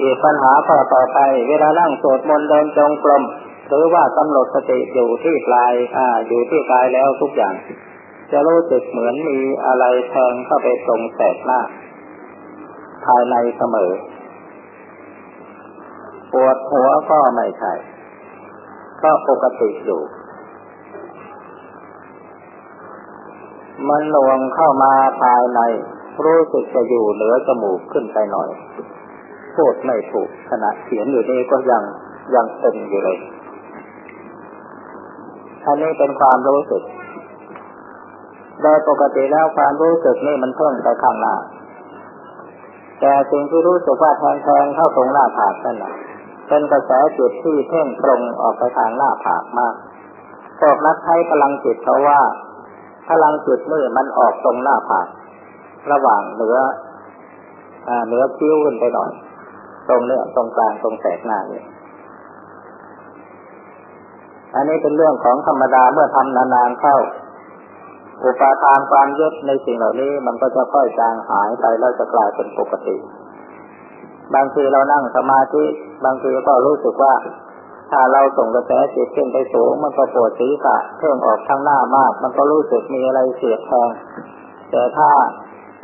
อีกปัญหาข้อต่อไป เวลานั่งสวดมนต์เดินจงกรมหรือว่ากำหนดสติอยู่ที่ปลายอ่าอยู่ที่กายแล้วทุกอย่าง จะรู้สึกเหมือนมีอะไรแทงเข้าไปตรงแสกหน้า ภายในเสมอ ปวดหัวก็ไม่ใช่ก็ปกติอยู่ มันลวงเข้ามาภายใน รู้สึกจะอยู่เหนือจมูกขึ้นไปหน่อย พูดไม่ถูกขณะเขียนอยู่นี่ก็ยังยังตึงอยู่เลย อันนี้เป็นความรู้สึก โดยปกติแล้วความรู้สึกนี่มันเพิ่มไปข้างหน้า แต่สิ่งที่รู้สึกว่าแทงๆเข้าตรงหน้าผากนั่นแหละเป็นกระแสจิตที่เพ่งตรงออกไปทางหน้าผากมากพวกนักใช้พลังจิตเขาว่า พลังจิตนี่มันออกตรงหน้าผากระหว่างเหนือเหนือคิ้วขึ้นไปหน่อย ตรงเนี้ยตรงกลางตรงแสกหน้าเนี่ยอันนี้เป็นเรื่องของธรรมดาเมื่อทำนานๆเข้า อุปาทานความยึดในสิ่งเหล่านี้ มันก็จะค่อยจางหายไปแล้วจะกลายเป็นปกติ บางทีเรานั่งสมาธิบางทีก็รู้สึกว่า ถ้าเราส่งกระแสจิตขึ้นไปสูง มันก็ปวดศีรษะเพิ่มออกข้างหน้ามาก มันก็รู้สึกมีอะไรเสียดแทงแต่ถ้า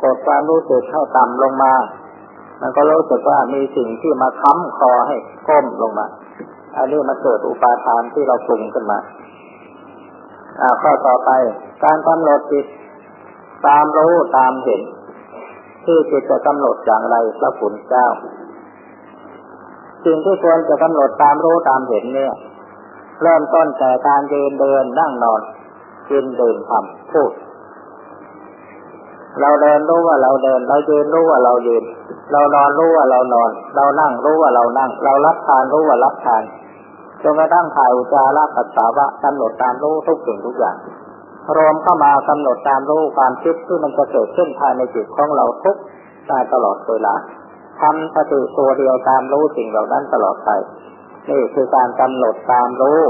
กดความรู้สึกให้ต่ำลงมา มันก็รู้สึกว่ามีสิ่งที่มาค้ำคอให้ก้มลงมา อันนี้มันเกิดอุปาทานที่เราปรุงขึ้นมาอ่าข้อต่อไป การกำหนดจิตตามรู้ตามเห็น ที่จิตจะกำหนดอย่างไรพระขุนเจ้า สิ่งที่ควรจะกำหนดตามรู้ตามเห็นเนี่ย เริ่มต้นแต่การยืนเดินนั่งนอนกินดื่มทำพูด เราเดินรู้ว่าเราเดิน เรายืนรู้ว่าเรายืน เรานอนรู้ว่าเรานอน เรานั่งรู้ว่าเรานั่ง เรารับทานรู้ว่ารับทานจนกระทั่งถ่ายอุจาระปัสสาวะกำหนดตามรู้ทุกสิ่งทุกอย่าง รวมเข้ามากำหนดตามรู้ความคิดที่มันจะเกิดขึ้นภายในจิตของเราทุกตาตลอดเวลาทำสติตัวเดียวตามรู้สิ่งเหล่านั้นตลอดไปนี่คือการกำหนดตามรู้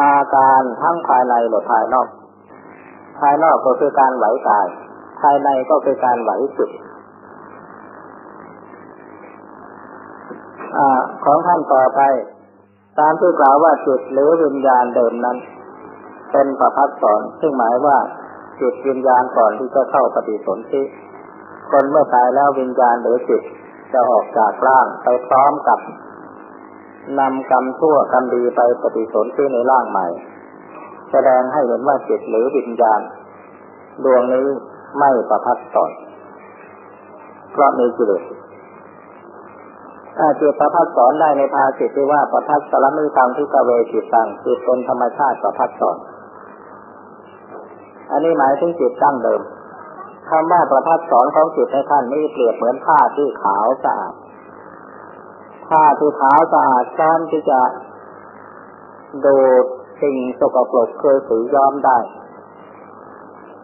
อาการทั้งภายในและภายนอก ภายนอกก็คือการไหวกาย ภายในก็คือการไหวจิตอของท่านต่อไป ตามที่กล่าวว่าจิตหรือวิญญาณเดิมนั้น เป็นประพัดสอนซึ่งหมายว่าจิตวิญญาณก่อนที่จะเข้าปฏิสนธิคนเมื่อตายแล้ววิญญาณหรือจิตจะออกจากร่างไปพร้อมกับนำกรรมชั่วกรรมดีไปปฏิสนธิในร่างใหม่ แสดงให้เห็นว่าจิตหรือวิญญาณ ดวงนี้ไม่ประพัดสอนเพราะมีกิเลสอาจิตประพัดสอนได้ในภาสิตที่ว่าประพัดสารมิตังที่กเวจิตตังจิตเป็นธรรมชาติประพัดสอน อันนี้หมายถึงจิตตั้งเดิมคำว่าประพัดสอนของจิตในท่านนี้เปรียบเหมือนผ้าที่ขาวสะอาดผ้าที่ขาวสะอาดซ้อมที่จะดู สิ่งสกปรกเคยสีย้อมได้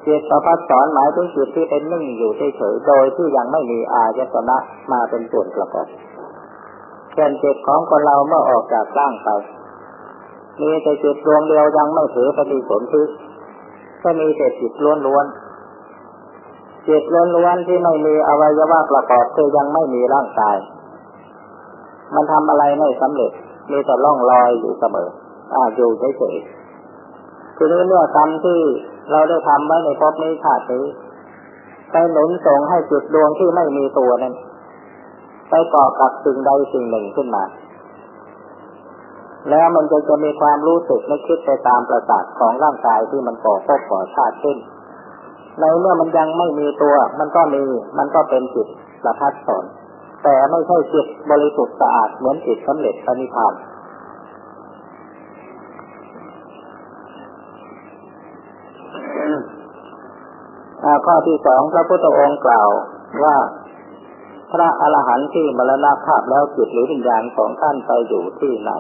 จิตประพัดสอนหมายถึงจิตที่เป็นนิ่งอยู่เฉยๆโดยที่ยังไม่มีอายตนะมาเป็นส่วนประกอบเช่นจิตของคนเราเมื่อออกจากร่างไปมีแต่จิตดวงเดียวยังไม่ถือปฏิสนธิก็มีแต่จิตล้วนๆจิตล้วนๆที่ไม่มีอวัยวะประกอบคือยังไม่มีร่างกาย มันทำอะไรไม่สำเร็จมีแต่ล่องลอยอยู่เสมอ อ่าอยู่เฉยๆทีนี้เมื่อกรรมที่เราได้ทำไว้ในภพนี้ชาตินี้ไปหนุนส่งให้จิตดวงที่ไม่มีตัวนั้นไปเกาะกับสิ่งใดสิ่งหนึ่งขึ้นมา แล้วมันจะจะมีความรู้สึกไม่คิดไปตามประสาทของร่างกายที่มันก่อภพก่อชาติขึ้นในเมื่อมันยังไม่มีตัว มันก็มี มันก็เป็นจิตประทัดสอนแต่ไม่ใช่จิตบริสุทธิ์สะอาดเหมือนจิตสำเร็จพระนิพพาน ข้อที่สองพระพุทธองค์กล่าวว่าพระอรหันต์ที่มรณภาพแล้วจิตหรือวิญญาณของท่านไปอยู่ที่ไหน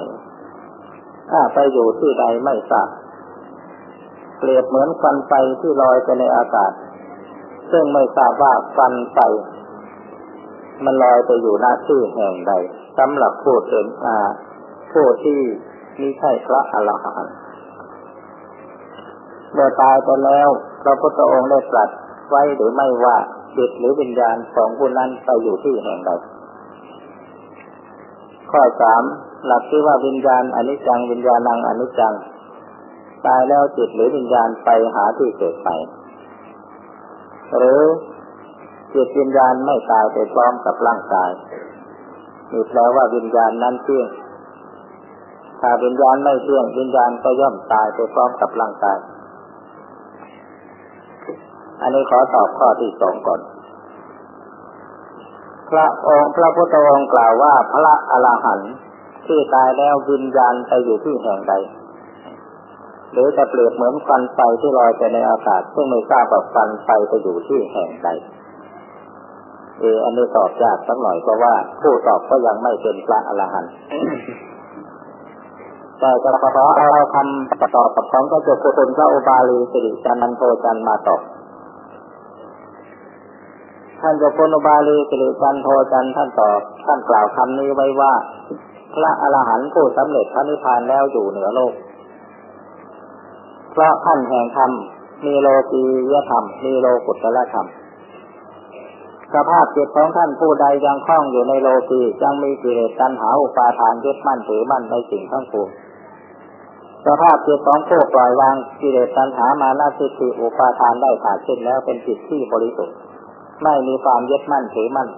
ถ้าไปอยู่ที่ใดไม่ทราบเปรียบเหมือนควันไฟที่ลอยไปในอากาศ ซึ่งไม่ทราบว่าควันไฟมันลอยไปอยู่หน้าที่แห่งใดสำหรับผู้เห็นอาผู้ที่มีใช่พระอรหันต์เมื่อตายไปแล้ว พระพุทธองค์ได้ตรัสไว้หรือไม่ว่าจิตหรือวิญญาณของผู้นั้นไปอยู่ที่แห่งใดข้อสามหลักที่ว่าวิญญาณอนิจจังวิญญาณังอนิจจัง ตายแล้วจิตหรือวิญญาณไปหาที่เกิดไปหรือจิตวิญญาณไม่ตายไปพร้อมกับร่างกายนี่แปลว่าวิญญาณนั้นเที่ยงถ้าวิญญาณไม่เที่ยงวิญญาณก็ย่อมตายไปพร้อมกับร่างกาย อันนี้ขอตอบข้อที่สองก่อน พระองค์พระพุทธองค์กล่าวว่าพระอรหันต์ที่ตายแล้ววิญญาณไปอยู่ที่แห่งใด หรือจะเปรียบเหมือนควันไฟที่ลอยไปในอากาศ ซึ่งไม่ทราบว่าควันไฟไปอยู่ที่แห่งใดเอออันนี้ตอบยากสักหน่อยเพราะว่า ผู้ตอบก็ยังไม่เป็นพระอรหันต์แต่จะขอเอาคำตอบกับของพระเจ้าคุณพระอุบาลีสิริจันนันโทจันมาตอบ ท่านเจ้าคุณอุบาลีสิริจันโทจันท่านตอบท่านกล่าวคำนี้ไว้ว่า พระอรหันต์ผู้สำเร็จพระนิพพานแล้วอยู่เหนือโลก เพราะท่านแห่งธรรมมีโลกียธรรม มีโลกุตละธรรม สภาพจิตของท่านผู้ใดยังคล้องอยู่ในโลกียังมีกิเลสตัณหาอุปาทานยึดมั่นถือมั่นในสิ่งทั้งปวงสภาพจิตของผู้ปล่อยวางกิเลสตัณหามานาสิทธิอุปาทานได้ขาดสิ้นแล้วเป็นจิตที่บริสุทธิ์ ไม่มีความยึดมั่นถือมั่น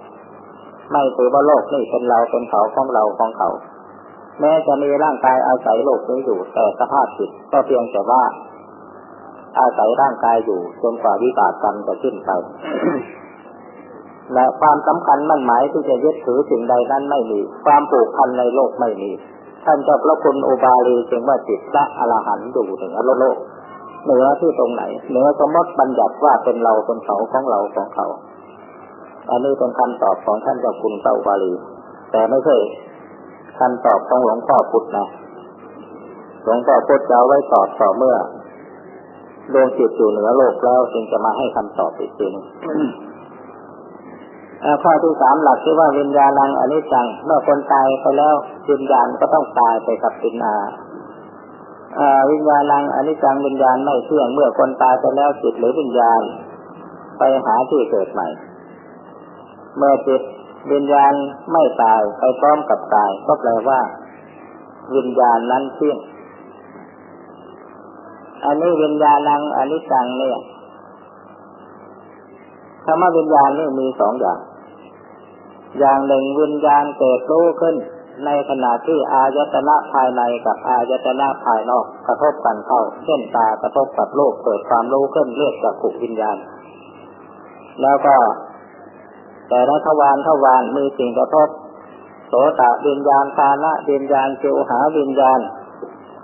ไม่ถือว่าโลกนี่เป็นเราเป็นเขาของเราของเขา แม้จะมีร่างกายอาศัยโลกนี้อยู่ แต่สภาพจิตก็เพียงแต่ว่า อาศัยร่างกายอยู่จนกว่าวิบากกรรมจะขึ้นไปและความสำคัญมั่นหมายที่จะยึดถือสิ่งใดนั้นไม่มี ความผูกพันในโลกไม่มี ท่านเจ้าพระคุณอุบาลีจึงว่าจิตพระอรหันต์อยู่เหนือโลกเหนือที่ตรงไหนเหนือสมมติบัญญัติว่าเป็นเราเป็นเขาของเราของเขา อันนี้เป็นคำตอบของท่านเจ้าคุณพระอุบาลี แต่ไม่ใช่คำตอบของหลวงพ่อพุธนะ หลวงพ่อพุธจะไว้ตอบต่อเมื่อดวงจิตอยู่เหนือโลกแล้วจึงจะมาให้คำตอบอีกทีนึงข้อที่สามหลักที่ว่าวิญญาณังอนิจจัง เมื่อคนตายไปแล้ววิญญาณก็ต้องตายไปกับปินาวิญญาณังอนิจจังวิญญาณไม่เที่ยงเมื่อคนตายไปแล้วจิตหรือวิญญาณ ไปหาที่เกิดใหม่ เมื่อจิตวิญญาณไม่ตายไปพร้อมกับตาย ก็แปลว่า วิญญาณนั้นเที่ยงอันนี้วิญญาณังอนิจจังเนี่ยธรรมวิญญาณนี่มีสองอย่าง อย่างหนึ่งวิญญาณเกิดรู้ขึ้น ในขณะที่อายตนะภายในกับอายตนะภายนอกกระทบกันเข้า เช่นตากระทบกับโลกเกิดความรู้ขึ้นเรียกจากขุวิญญาณ แล้วก็ แต่ละทวารทวารมีสิ่งกระทบโสตวิญญาณตาละวิญญาณจิวหาวิญญาณ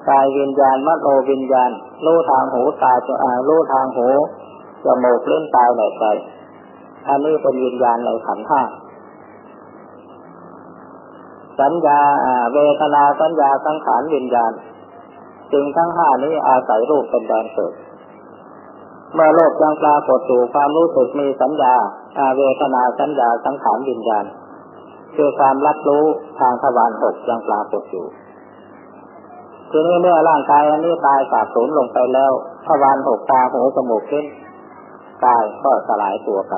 กายวิญญาณมโนวิญญาณรู้ทางหูตาจะอ่ารู้ทางหูจมูกเล่นตายไหลใจอันนี้เป็นวิญญาณในขันธ์ห้าสัญญาเวทนาสัญญาสังขารวิญญาณสิ่งทั้งห้านี้อาศัยรูปเป็นแดนเกิดเมื่อโลกยังปรากฏสู่ความรู้สึกมีสัญญา อาเวทนาสัญญาสังขารวิญญาณคือความรับรู้ทางทวารหกยังปรากฏอยู่ทีนี้เมื่อร่างกายอันนี้ตายสาบสูญลงไปแล้วทวารหกตาหูจมูกขึ้นกายก็สลายตัวไป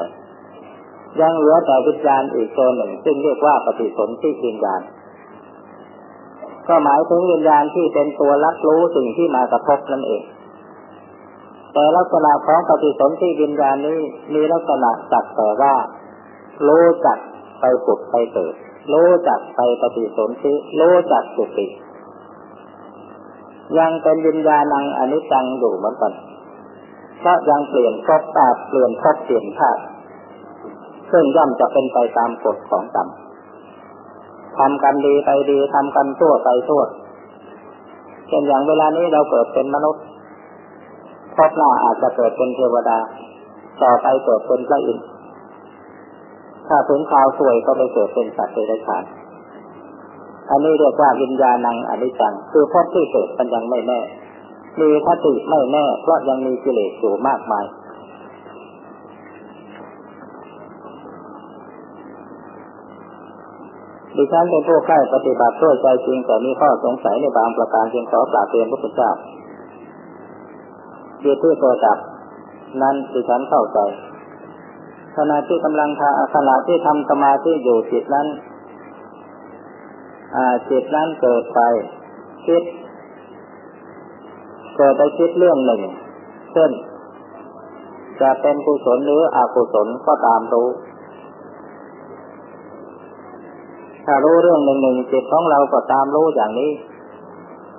ยังเหลือแต่วิญญาณอีกตัวหนึ่ง ซึ่งเรียกว่าปฏิสนธิวิญญาณ ก็หมายถึงวิญญาณที่เป็นตัวรับรู้สิ่งที่มากระทบนั่นเอง แต่ลักษณะของปฏิสนธิวิญญาณนี้มีลักษณะจักแต่ว่ารู้จักไปผุดไปเกิดรู้จักไปปฏิสนธิรู้จักสุติยังเป็นวิญญาณังอนิจจังอยู่เหมือนกันเพราะยังเปลี่ยนภพตาเปลี่ยนภพเปลี่ยนธาตุซึ่งย่อมจะเป็นไปตามกฎของกรรมทำกรรมดีไปดีทำกรรมชั่วไปชั่วเช่นอย่างเวลานี้เราเกิดเป็นมนุษย์ พบหน้าอาจจะเกิดเป็นเทวดา ต่อไปเกิดเป็นพระอินทร์ถ้าถึงคราวสวยก็ไปเกิดเป็นสัตว์เดรัจฉานอันนี้เรียกว่าวิญญาณังอนิจจัง คือพบที่เกิดมันยังไม่แน่ มีคติไม่แน่เพราะยังมีกิเลสอยู่มากมายดิฉันเป็นผู้ใกล้ปฏิบัติด้วยใจจริงแต่มีข้อสงสัยในบางประการจึงขอกราบเรียนพระพุทธเจ้า เดียที่ตัวจับนั้นดิฉันเข้าใจขณะที่กำลังทาขณะที่ทำสมาธิอยู่จิตนั้นจิตนั้นเกิดไปคิด เกิดไปคิดเรื่องหนึ่งเช่นจะเป็นกุศลหรืออกุศลก็ตามรู้ ถ้ารู้เรื่องหนึ่งหนึ่งจิตของเราก็ตามรู้อย่างนี้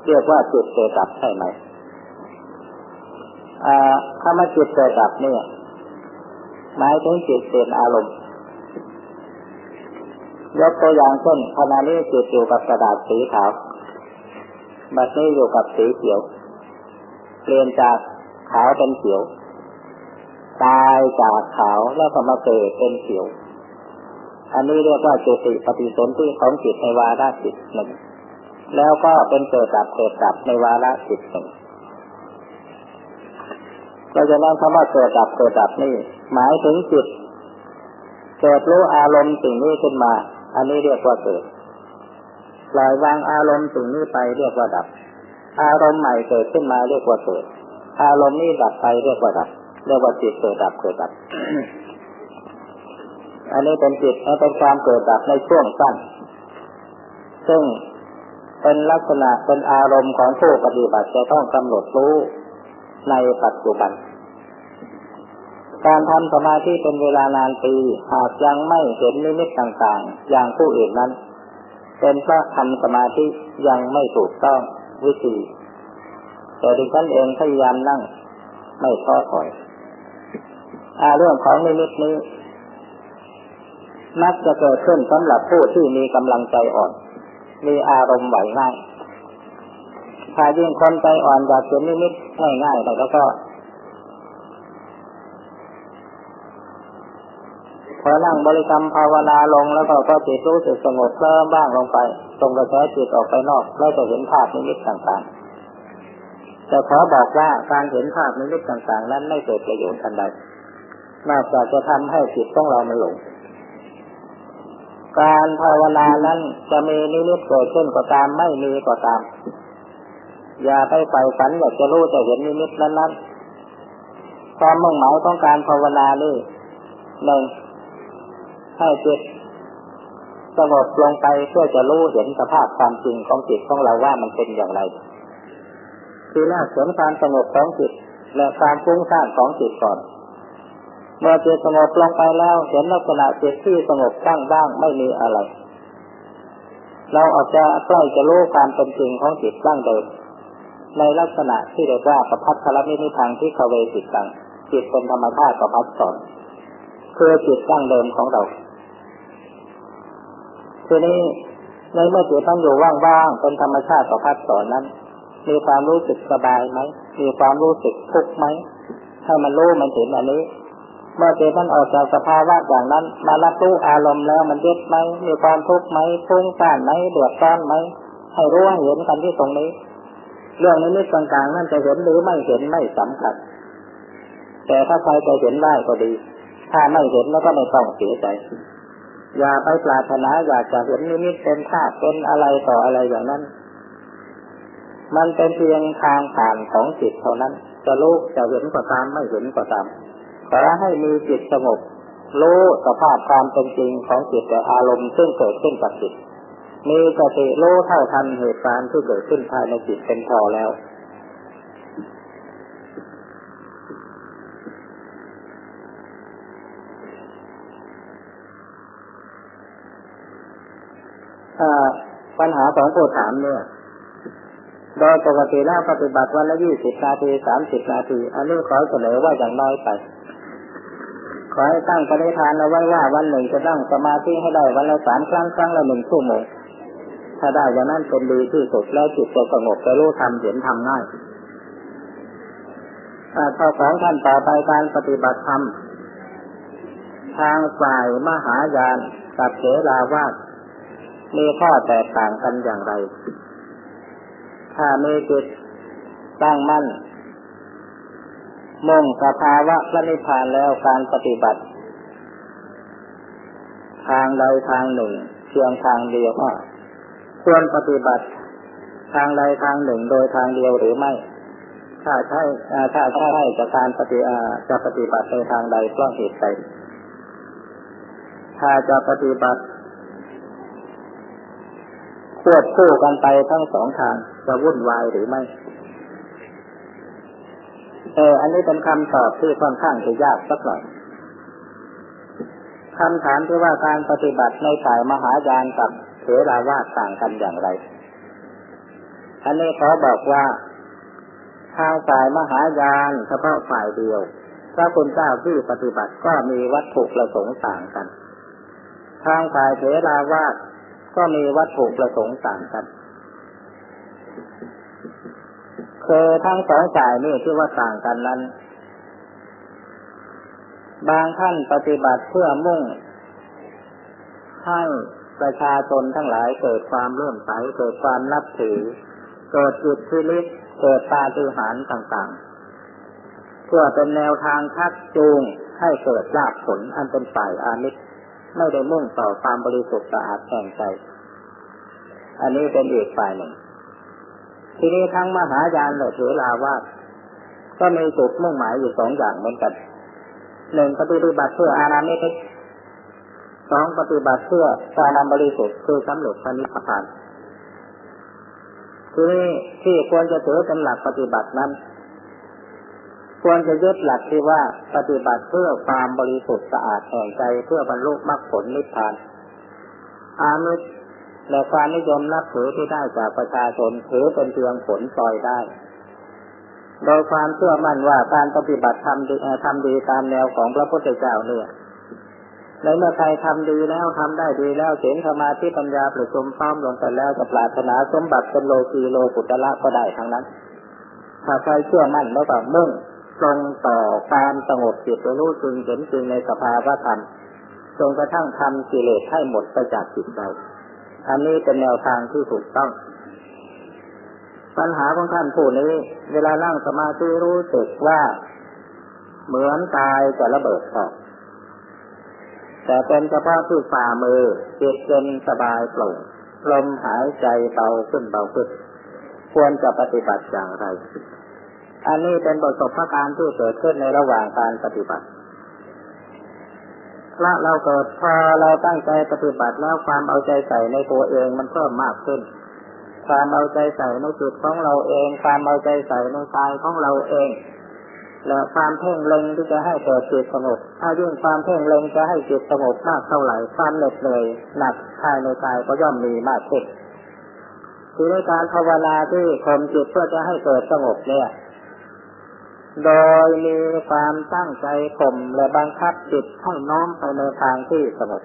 เรียกว่าจิตเกิดดับใช่ไหม คำว่าจิตเกิดดับเนี่ยหมายถึงจิตเป็นอารมณ์ยกตัวอย่างเช่นขณะนี้จิตอยู่กับกระดาษสีขาวบัดนี้อยู่กับสีเขียว เปลี่ยนจากขาวเป็นเขียว ตายจากขาวแล้วก็มาเกิดเป็นเขียว อันนี้เรียกว่าจุติปฏิสนธิของจิตในวาระจิตหนึ่ง แล้วก็เป็นเกิดดับเกิดดับในวาระจิตหนึ่ง เราจะนั่งคำว่าเกิดดับเกิดดับนี่หมายถึงจิตเกิดรู้อารมณ์สิ่งนี้ขึ้นมา อันนี้เรียกว่าเกิดปล่อยวางอารมณ์สิ่งนี้ไปเรียกว่าดับ อารมณ์ใหม่เกิดขึ้นมาเรียกว่าเกิด อารมณ์นี้ดับไปเรียกว่าดับ เรียกว่าจิตเกิดดับเกิดดับ อันนี้เป็นจิตเป็นความเกิดดับในช่วงสั้น ซึ่งเป็นลักษณะเป็นอารมณ์ของผู้ปฏิบัติจะต้องกำหนดรู้ ในปัจจุบัน การทำสมาธิเป็นเวลานานปีหากยังไม่เห็นนิมิตต่างๆ อย่างผู้อื่นนั้น เป็นเพราะทำสมาธิยังไม่ถูกต้องวิธี แต่ดิฉันเองพยายามนั่ง ไม่ท้อถอยอาเรื่องของนิมิตนี้ มักจะเกิดขึ้นสำหรับผู้ที่มีกำลังใจอ่อน มีอารมณ์ไหวง่ายถ้ายิ่งคนใจอ่อนอยากเห็นนิมิต ง่ายๆแล้วก็พอนั่งบริกรรมภาวนาลงแล้วก็ก็จิตรู้สึกสงบเริ่มบ้างลงไปตรงกระแสจิตออกไปนอก แล้วจะเห็นภาพนิมิตต่างๆ แต่ขอบอกว่าการเห็นภาพนิมิตต่างๆ นั้นไม่เกิดประโยชน์ทันใดนอกจากจะทำให้จิตของเรามันหลง การภาวนานั้นจะมีนิมิตเกิดขึ้นก็ตามไม่มีก็ตาม อย่าไปใฝ่ฝันอยากจะรู้จะเห็นนิมิตนั้นๆความมุ่งหมายของการภาวนานี่หนึ่งให้จิตสงบลงไปเพื่อจะรู้เห็นสภาพความจริงของจิตของเราว่ามันเป็นอย่างไร คือแรกเห็นความสงบของจิตและความฟุ้งซ่านของจิตก่อน เมื่อจิตสงบลงไปแล้วเห็นลักษณะจิตที่สงบตั้งบ้างไม่มีอะไร เราอาจจะใกล้จะรู้ความเป็นจริงของจิตบ้างเดิม ในลักษณะที่เรียกว่าประพัฒนมินิทางที่เขเวจิตตังจิตเป็นธรรมชาติประพัฒสอนคือจิตตั้งเดิมของเราทีนี้ในเมื่อจิตตั้งอยู่ว่างๆเป็นธรรมชาติประพัดสอนนั้น มีความรู้สึกสบายไหมมีความรู้สึกทุกข์ไหมถ้ามันรู้มันเห็นอันนี้เมื่อจิตมันออกจากสภาวะอย่างนั้น มารับรู้อารมณ์แล้วมันยึดไหมมีความทุกข์ไหมฟุ้งซ่านไหมเดือดร้อนไหมให้รู้ให้เห็นกันที่ตรงนี้ เรื่องนี้ต่างๆนั่นจะเห็นหรือไม่เห็นไม่สำคัญ แต่ถ้าใครจะเห็นได้ก็ดี ถ้าไม่เห็นแล้วก็ไม่ต้องเสียใจ อย่าไปปรารถนาอยากจะเห็นนิมิตเป็นภาพเป็นอะไรต่ออะไรอย่างนั้น มันเป็นเพียงทางผ่านของจิตเท่านั้น จะรู้จะเห็นก็ตามไม่เห็นก็ตามขอให้มีจิตสงบรู้สภาพความเป็นจริงของจิตแต่อารมณ์ซึ่งเกิดขึ้นกับจิต มีสติรู้เท่าทันเหตุการณ์ที่เกิดขึ้นภายในจิตเป็นพอแล้ว ปัญหาของผู้ถามเนี่ย โดยปกติแล้วปฏิบัติวันละยี่สิบนาทีสามสิบนาที อันนี้ขอเสนอว่าอย่างน้อยไปขอให้ตั้งปณิธานเอาไว้ว่าวันหนึ่งจะนั่งสมาธิให้ได้วันละสามครั้งครั้งละหนึ่งชั่วโมง ถ้าได้อย่างนั้นเป็นดีที่สุดแล้วจิตจะสงบจะรู้ทำเห็นทำง่ายข้อสองท่านต่อไปการปฏิบัติธรรมทางฝ่ายมหายานกับเสราวาสมีข้อแตกต่างกันอย่างไร ถ้ามีจิตตั้งมั่น มุ่งสภาวะพระนิพพานแล้วการปฏิบัติ ทางใดทางหนึ่ง เพียงทางเดียวก็ ควรปฏิบัติทางใดทางหนึ่งโดยทางเดียวหรือไม่ ถ้าใช่ถ้าใช่จะการปฏิจะปฏิบัติในทางใดเพราะเหตุใดถ้าจะปฏิบัติควบคู่กันไปทั้งสองทางจะวุ่นวายหรือไม่เอออันนี้เป็นคำตอบที่ค่อนข้างจะยากสักหน่อยคำถามที่ว่าการปฏิบัติในสายมหายานกับ เถราวาสต่างกันอย่างไร อันนี้ขอบอกว่าทางสายมหายานเฉพาะฝ่ายเดียวพระคุณเจ้าที่ปฏิบัติก็มีวัตถุประสงค์ต่างกัน ทางฝ่ายเถราวาสก็มีวัตถุประสงค์ต่างกันคือทั้งสองฝ่ายนี่ที่ว่าต่างกันนั้น บางท่านปฏิบัติเพื่อมุ่งให้ ประชาชนทั้งหลายเกิดความเลื่อมใสเกิดความนับถือ เกิดจิตทิลิศเกิดตาตือหารต่างๆ เพื่อเป็นแนวทางทักจูงให้เกิดลาภผลอันเป็นฝ่ายอามิตรไม่ได้มุ่งต่อความบริสุทธิ์สะอาดแห่งใจอันนี้เป็นอีกฝ่ายหนึ่ง ทีนี้ทั้งมหายานและเถราวาสก็มีจุดมุ่งหมายอยู่สองอย่างเหมือนกันหนึ่งปฏิบัติเพื่ออารามิตร สองปฏิบัติเพื่อการบริสุทธิ์คือสำเร็จพระนิพพานทีนี้ที่ควรจะถือเป็นหลักปฏิบัตินั้น ควรจะยึดหลักที่ว่าปฏิบัติเพื่อความบริสุทธิ์สะอาดแห่งใจเพื่อบรรลุมรรคผลนิพพาน อามิตรและความนิยมนับถือที่ได้จากประชาชนถือเป็นเพียงผลปล่อยได้ โดยความเชื่อมั่นว่าการปฏิบัติทำดีทำดีตามแนวของพระพุทธเจ้าเนี่ย ในเมื่อใครทำดีแล้วทำได้ดีแล้วเสียงสมาธิปัญญาประชุมพร้อมลงไปแล้วจะปรารถนาสมบัติเป็นโลกีโลกุตละก็ได้ทั้งนั้น ถ้าใครเชื่อมั่นแล้วก็มุ่งตรงต่อการสงบจิตรู้จริงเห็นจริงในสภาวะธรรมจนกระทั่งทำกิเลสให้หมดไปจากจิตใจอันนี้เป็นแนวทางที่ถูกต้อง ปัญหาของท่านผู้นี้ เวลานั่งสมาธิรู้สึกว่า เหมือนกายจะระเบิดออก แต่เป็นเฉพาะที่ฝ่ามือจิตเย็นสบายโปร่งลมหายใจเบาขึ้นเบาขึ้น ควรจะปฏิบัติอย่างไร อันนี้เป็นบทสบการที่เกิดขึ้นในระหว่างการปฏิบัติละเราเกิดพอเราตั้งใจปฏิบัติแล้วความเอาใจใส่ในตัวเองมันเพิ่มมากขึ้น ความเอาใจใส่ในจิตของเราเอง ความเอาใจใส่ในกายของเราเอง และความเพ่งเล็งที่จะให้เกิดจิตสงบถ้ายิ่งความเพ่งเล็งจะให้จิตสงบมากเท่าไหร่ความเหน็ดเหนื่อยหนักภายในกายก็ย่อมมีมากขึ้นคือในการภาวนาที่ข่มจิตเพื่อจะให้เกิดสงบเนี่ย โดยมีความตั้งใจข่มและบังคับจิตให้น้อมไปในทางที่สงบ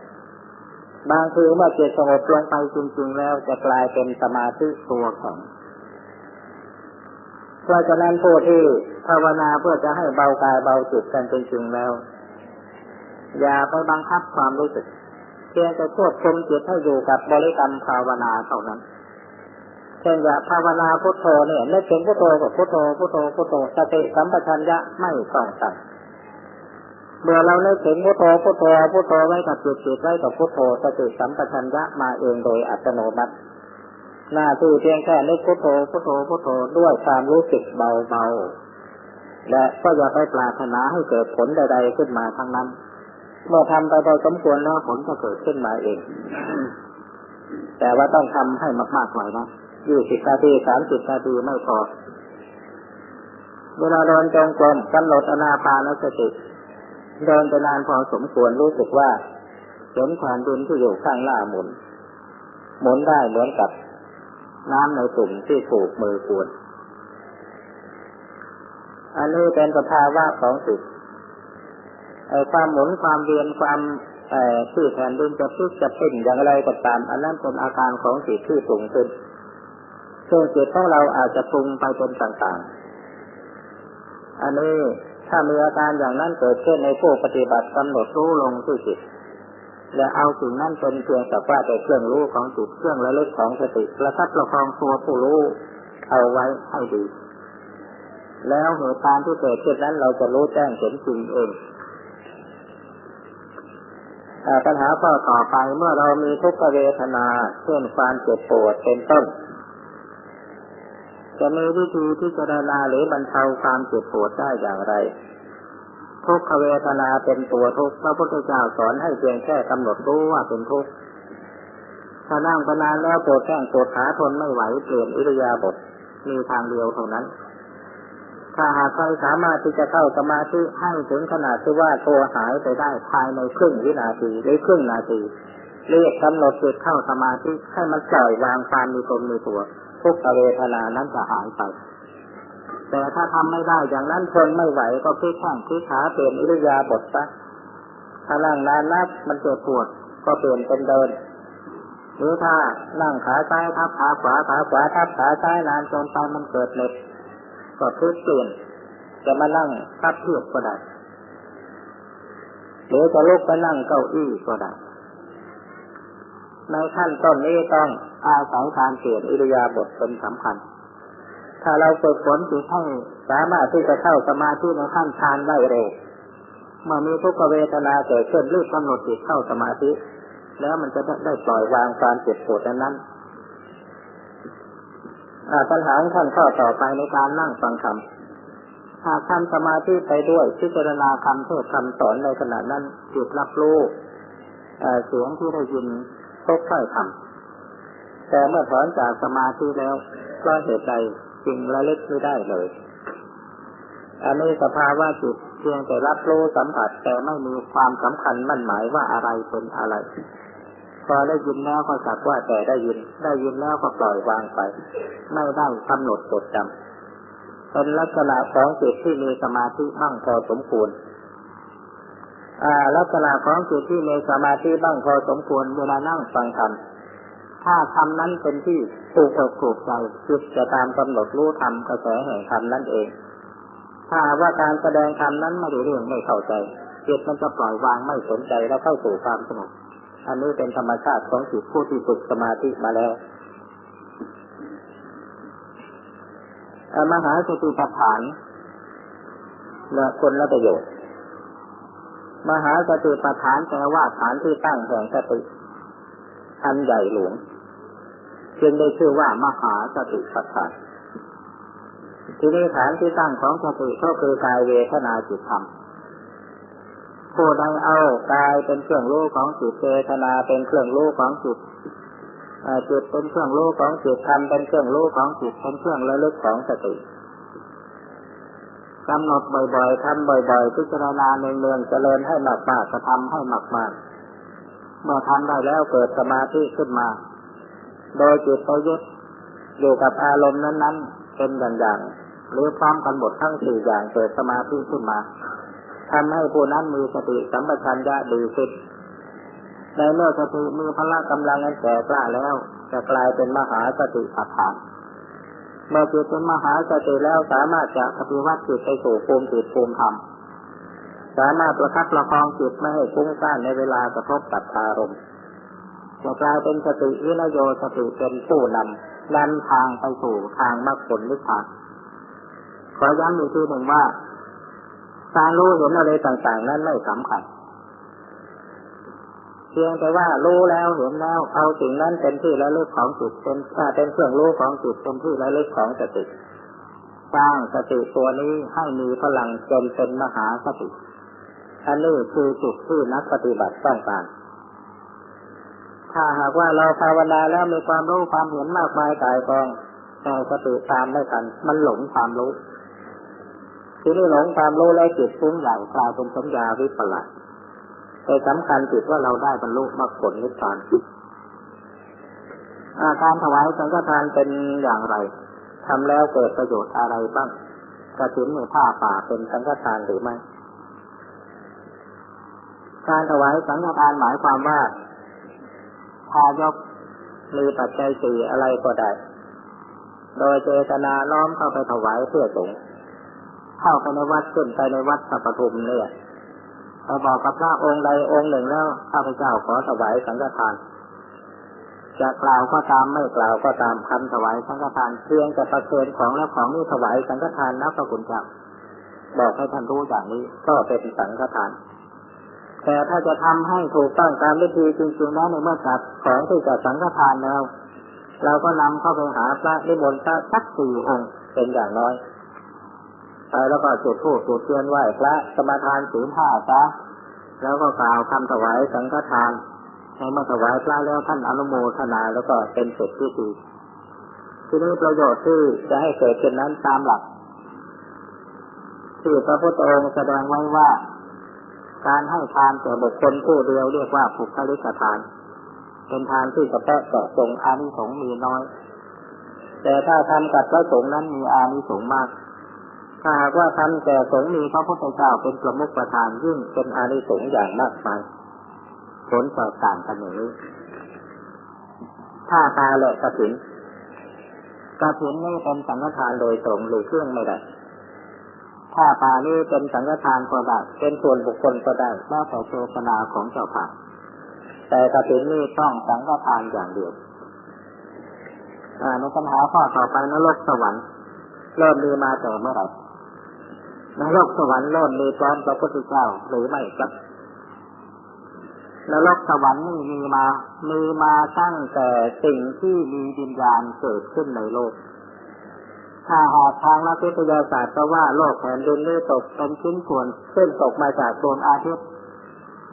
บางทีเมื่อจิตสงบลงไปจริงๆแล้วจะกลายเป็นสมาธิตัวข็ง เพราะฉะนั้นผู้ที่ภาวนาเพื่อจะให้เบากายเบาจิตกันจริงๆแล้ว อย่าไปบังคับความรู้สึกเพียงแต่ควบคุมจิตให้อยู่กับบริกรรมภาวนาเท่านั้นเช่นอย่าภาวนาพุทโธเนี่ยนึกถึงพุทโธกับพุทโธพุทโธพุทโธสติสัมปชัญญะไม่ต้องตัดเมื่อเรานึกถึงพุทโธพุทโธพุทโธไว้กับจิตจิตไว้กับพุทโธสติสัมปชัญญะมาเองโดยอัตโนมัติ หน้าที่เพียงแค่นึกพุทโธพุทโธพุทโธด้วยความรู้สึกเบาๆและก็อย่าไปปรารถนาให้เกิดผลใด ๆ ขึ้นมาทั้งนั้น เมื่อทำไปพอสมควรแล้วผลจะเกิดขึ้นมาเอง แต่ว่าต้องทำให้มากๆหน่อยนะยี่สิบนาทีสามสิบนาทีไม่พอเวลาเดินจงกรมกำหนดอนาปานสติเดินไปนานพอสมควรรู้สึกว่าเห็นแผ่นดินที่อยู่ข้างล่าหมุน หมุนได้เหมือนกับ น้ำในตุ่มที่ถูกมือขวดอันนี้เป็นสภาวะของจิตไอ้ความหมุนความเวียนความแต่ที่แผ่นดินจะพลิกจะเป็นอย่างไรก็ตาม อันนั้นเป็นอาการของจิตที่ปรุงขึ้นซึ่งจิตของเราอาจจะปรุงไปเป็นต่างๆ อันนี้ถ้ามีอาการอย่างนั้นเกิดขึ้นในผู้ปฏิบัติกำหนดรู้ลงที่จิต และเอาสิ่งนั้นเป็นเพียงแต่ว่าแต่เครื่องรู้ของจิตเครื่องระลึกของสติประทับประคองตัวผู้รู้เอาไว้ให้ดี แล้วเหตุการณ์ที่เกิดขึ้นนั้นเราจะรู้แจ้งเห็นจริงเองปัญหาข้อต่อไปเมื่อเรามีทุกขเวทนาเช่นความเจ็บปวดเป็นต้น จะมีวิธีที่จะด้ลาหรือบรรเทาความเจ็บปวดได้อย่างไร ทุกขเวทนาเป็นตัวทุกข์พระพุทธเจ้าสอนให้เพียงแค่กำหนดรู้ว่าเป็นทุกข์ถ้านั่งไปนานแล้วปวดแข้งปวดขาทนไม่ไหวเปลี่ยนอิริยาบถมีทางเดียวเท่านั้น ถ้าหากใครสามารถที่จะเข้าสมาธิให้ถึงขนาดที่ว่าตัวหายไปได้ภายในครึ่งวินาทีหรือครึ่งนาทีเรียกกำหนดจิตเข้าสมาธิให้มันปล่อยวางความมีตนมีตัวทุกเวทนานั้นจะหายไป แต่ถ้าทำไม่ได้อย่างนั้นทนไม่ไหวก็พลิกข้างพลิกขาเปลี่ยนอิริยาบถซะถ้านั่งนานนักมันเจ็บปวดก็เปลี่ยนเป็นเดินหรือถ้านั่งขาซ้ายทับขาขวาขาขวาทับขาซ้ายนานจนไปมันเกิดเหน็บก็พลิกเปลี่ยนจะมานั่งทับเทียบก็ได้หรือจะลุกไปนั่งเก้าอี้ก็ได้ในขั้นต้นนี้ต้องอาศัยการเปลี่ยนอิริยาบถเป็นสำคัญ ถ้าเราฝึกฝนจิตให้สามารถที่จะเข้าสมาธิในขั้นฌานได้เร็วเมื่อมีทุกขเวทนาเกิดขึ้นรีบกำหนดจิตเข้าสมาธิ แล้วมันจะได้ปล่อยวางความเจ็บปวดนั้นปัญหาท่านข้อต่อไปในการนั่งฟังธรรมหากทำสมาธิไปด้วยพิจารณาคำเทศคำสอนในขณะนั้นจิตรับรู้เสียงที่ได้ยินทุกถ้อยคำแต่เมื่อถอนจากสมาธิแล้วก็เหตุใด จึงระลึกไม่ได้เลย อันนี้สภาวะจิตเพียงแต่รับรู้สัมผัสแต่ไม่มีความสำคัญมั่นหมายว่าอะไรเป็นอะไร พอได้ยินแล้วก็สักว่าแต่ได้ยิน ได้ยินแล้วก็ปล่อยวางไป ไม่ได้กำหนดจดจำเป็นลักษณะของจิตที่มีสมาธิบ้างพอสมควรลักษณะของจิตที่มีสมาธิบ้างพอสมควรเวลานั่งฟังธรรม ถ้าธรรมนั้นเป็นที่ถูกอกถูกใจจิตจะตามกำหนดรู้ธรรมกระแสแห่งธรรมนั่นเอง ถ้าว่าการแสดงธรรมนั้นไม่ได้เรื่องไม่เข้าใจจิตมันจะปล่อยวางไม่สนใจแล้วเข้าสู่ความสงบอันนี้เป็นธรรมชาติของจิตผู้ที่ฝึกสมาธิมาแล้วมหาสติปัฏฐานละคนละประโยชน์ มหาสติปัฏฐานแปลว่าฐานที่ตั้งแห่งสติอันใหญ่หลวง จึงได้ชื่อว่ามหาสติปัฏฐานทีนี้ฐานที่ตั้งของสติก็คือกายเวทนาจิตธรรมผู้ใดเอากายเป็นเครื่องรู้ของจิตเวทนาเป็นเครื่องรู้ของจิตจิตเป็นเครื่องรู้ของจิตธรรมเป็นเครื่องรู้ของจิตเป็นเครื่องระลึกของสติกำหนดบ่อยๆทำบ่อยๆ พิจารณาเนืองๆเจริญให้หมากๆกระทำให้หมากๆเมื่อทำได้แล้วเกิดสมาธิขึ้นมา โดยจิตไปยึดอยู่กับอารมณ์นั้น ๆ เป็นอย่างๆหรือพร้อมกันหมดทั้งสี่อย่างเกิดสมาธิขึ้นมาทำให้ผู้นั้นมีสติสัมปชัญญะดีขึ้นในเมื่อสติมีพละกำลังอันแก่กล้าแล้ว จะกลายเป็นมหาสติปัฏฐานเมื่อจิตเป็นมหาสติแล้วสามารถจะปฏิวัติจิตไปสู่ภูมิจิตภูมิธรรมสามารถประคับประคองจิตไม่ให้ฟุ้งซ่านในเวลากระทบกับอารมณ์ จะกลายเป็นสติวินโยสติเป็นผู้นำนำทางไปสู่ทางมรรคผลนิพพานขอย้ำอีกทีหนึ่งว่าการรู้เห็นอะไรต่างๆ นั้นไม่สำคัญเพียงแต่ว่ารู้แล้วเห็นแล้วเอาสิ่งนั้นเป็นที่ระลึกของจิตเป็นเป็นเครื่องรู้ของจิตเป็นที่ระลึกของสติสร้างสติตัวนี้ให้มีพลังจนเป็นมหาสติอันนี้คือจุดที่นักปฏิบัติต้องการ ถ้าหากว่าเราภาวนาแล้วมีความรู้ความเห็นมากมายกายกองแต่สติตามไม่ทันมันหลงความรู้ทีนี้หลงความรู้แล้วจิตฟุ้งใหญ่กลายเป็นสัญญาวิปลาสแต่สำคัญจิตว่าเราได้บรรลุมรรคผลนิพพานการถวายสังฆทานเป็นอย่างไรทำแล้วเกิดประโยชน์อะไรบ้างกระถิ่นในผ้าป่าเป็นสังฆทานหรือไม่การถวายสังฆทานหมายความว่า ทายกมีปัจจัยสี่อะไรก็ได้ โดยเจตนาน้อมเข้าไปถวายเพื่อสงฆ์เข้าไปในวัดขึ้นไปในวัดสัพพุมเนี่ยเราบอกกับพระองค์ใดองค์หนึ่งแล้วข้าพเจ้าขอถวายสังฆทาน จะกล่าวก็ตามไม่กล่าวก็ตามคำถวายสังฆทานเพียงแต่ประเคนของและของนี้ถวายสังฆทานนับพระคุณเจ้าบอกให้ท่านรู้อย่างนี้ก็เป็นสังฆทาน แต่ถ้าจะทำให้ถูกต้องตามวิธีจริงๆแล้วในเมื่อจัดของที่จะสังฆทานแล้ว เราก็นำเข้าไปหาพระนิมนต์สักสี่องค์เป็นอย่างน้อยไปแล้วก็จุดธูปจุดเทียนไหว้พระสมาทานศีลห้าซะแล้วก็กล่าวคำถวายสังฆทานในเมื่อถวายพระแล้วท่านอนุโมทนาแล้วก็เป็นเสร็จพิธีทีนี้ประโยชน์ที่จะให้เกิดเช่นนั้นตามหลักที่พระพุทธองค์แสดงไว้ว่า การให้ทานแก่บุคคลผู้เดียวเรียกว่าภูคลิกทาน เป็นทานที่กระแทกต่อตรงอานิสงส์มีน้อย แต่ถ้าทำกับพระสงฆ์นั้นมีอานิสงส์มากถ้าหากว่าทำแก่สงฆ์มีพระพุทธเจ้าเป็นประมุขประธานยิ่งเป็นอานิสงส์อย่างมากมายผลแตกต่างกันอย่างนี้ถ้าตาและกระถินกระถินนี่เป็นสังฆทานโดยตรงหรือเครื่องไม่ได้ ถ้าปานี่เป็นสังฆทานก็ได้เป็นส่วนบุคคลก็ได้แล้แต่เจตนาของเจ้าภาพแต่กระถินนี่ต้องสังฆทานอย่างเดียวในปัญหาข้อต่อไปนรกสวรรค์เริ่มมีมาแต่เมื่อไหร่นรกสวรรค์เริ่มมีพร้อมพระพุทธเจ้าหรือไม่ครับนรกสวรรค์นี่มีมา มีมาตั้งแต่สิ่งที่มีวิญญาณเกิดขึ้นในโลก ถ้าหากทางนักวิทยาศาสตร์ก็ว่าโลกแผ่นดินนี้ตกเป็นชิ้นส่วนซึ่งตกมาจากดวงอาทิตย์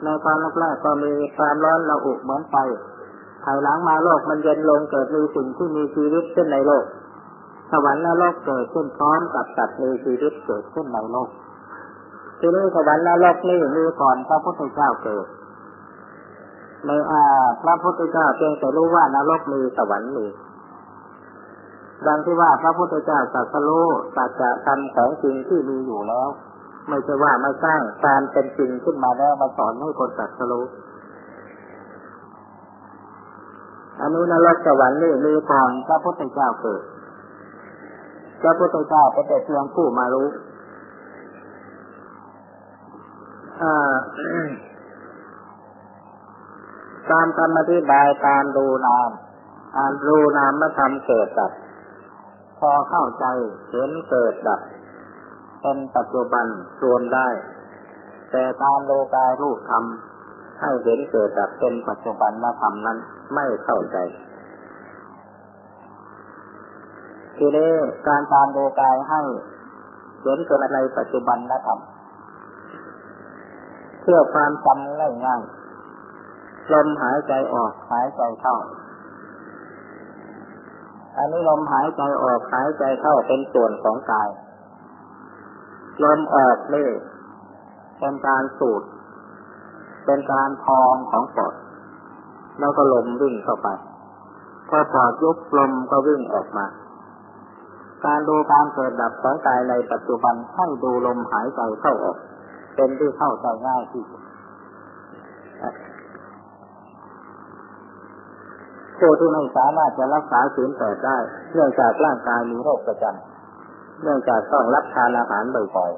ในตอนแรกๆก็มีความร้อนระอุเหมือนไฟภายหลังมาโลกมันเย็นลงเกิดมีสิ่งที่มีชีวิตขึ้นในโลก สวรรค์และโลกเกิดขึ้นพร้อมกับสัตว์มีชีวิตเกิดขึ้นในโลกทีนี้สวรรค์และโลกนี่มีก่อนพระพุทธเจ้าเกิดในอาพระพุทธเจ้าเพียงแต่รู้ว่านรกมีสวรรค์มี ดังที่ว่าพระพุทธเจ้าตรัสรู้สัจธรรมของจริงที่มีอยู่แล้ว ไม่ใช่ว่ามาสร้างการเป็นจริงขึ้นมาแล้วมาสอนให้คนตรัสรู้อันนี้นรกสวรรค์นี่มีก่อนพระพุทธเจ้าเกิดพระพุทธเจ้าเป็นแต่เพียงผู้มารู้อ่าตามคำอธิบายตามดูนาม อ่านดูนามมาทำเกิดดับ พอเข้าใจเห็นเกิดดับเป็นปัจจุบันรวมได้ แต่ตามโลกายรูปธรรมให้เห็นเกิดดับเป็นปัจจุบันธรรมนั้นไม่เข้าใจทีนี้การตามโลกายให้เห็นเกิดในปัจจุบันธรรมเพื่อความจำง่ายๆลมหายใจออกหายใจเข้า อันนี้ลมหายใจออกหายใจเข้าเป็นส่วนของกาย ลมออกนี่เป็นการสูดเป็นการพองของปอดแล้วก็ลมวิ่งเข้าไปพอปอดยุบลมก็วิ่งออกมา การดูการเกิดดับของกายในปัจจุบันให้ดูลมหายใจเข้าออก เป็นที่เข้าใจง่ายที่สุด ผู้ที่ไม่สามารถจะรักษาศีลแปดได้ เนื่องจากร่างกายมีโรคประจำเนื่องจากต้องรับทานอาหารบ่อย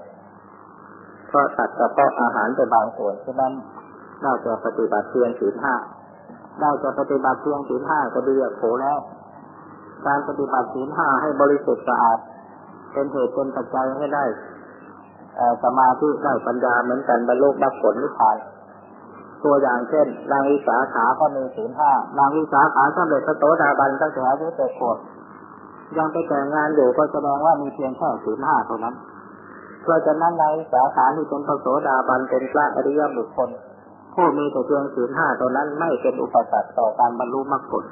ๆเพราะตัดกระเพาะอาหารไปบางส่วนฉะนั้นน่าจะปฏิบัติเพียงศีลห้าได้จะปฏิบัติเพียงศีลห้าก็ดีโขแล้ว การปฏิบัติศีลห้าให้บริสุทธิ์สะอาดเป็นเหตุเป็นปัจจัยให้ได้สมาธิได้ปัญญาเหมือนกันบรรลุมรรคผลนิพพาน ตัวอย่างเช่นนางวิสาขาก็มีศีลห้านางวิสาขาสำเร็จพระโสดาบันตั้งแต่อายุเจ็ดขวบยังไปแต่งงานอยู่ก็แสดงว่ามีเพียงแค่ศีลห้าเท่านั้นเพราะฉะนั้นนางวิสาขาที่เป็นพระโสดาบันเป็นพระอริยบุคคลผู้มีแต่เพียงศีลห้าเท่านั้นไม่เป็นอุปสรรคต่อการบรรลุมรรคผล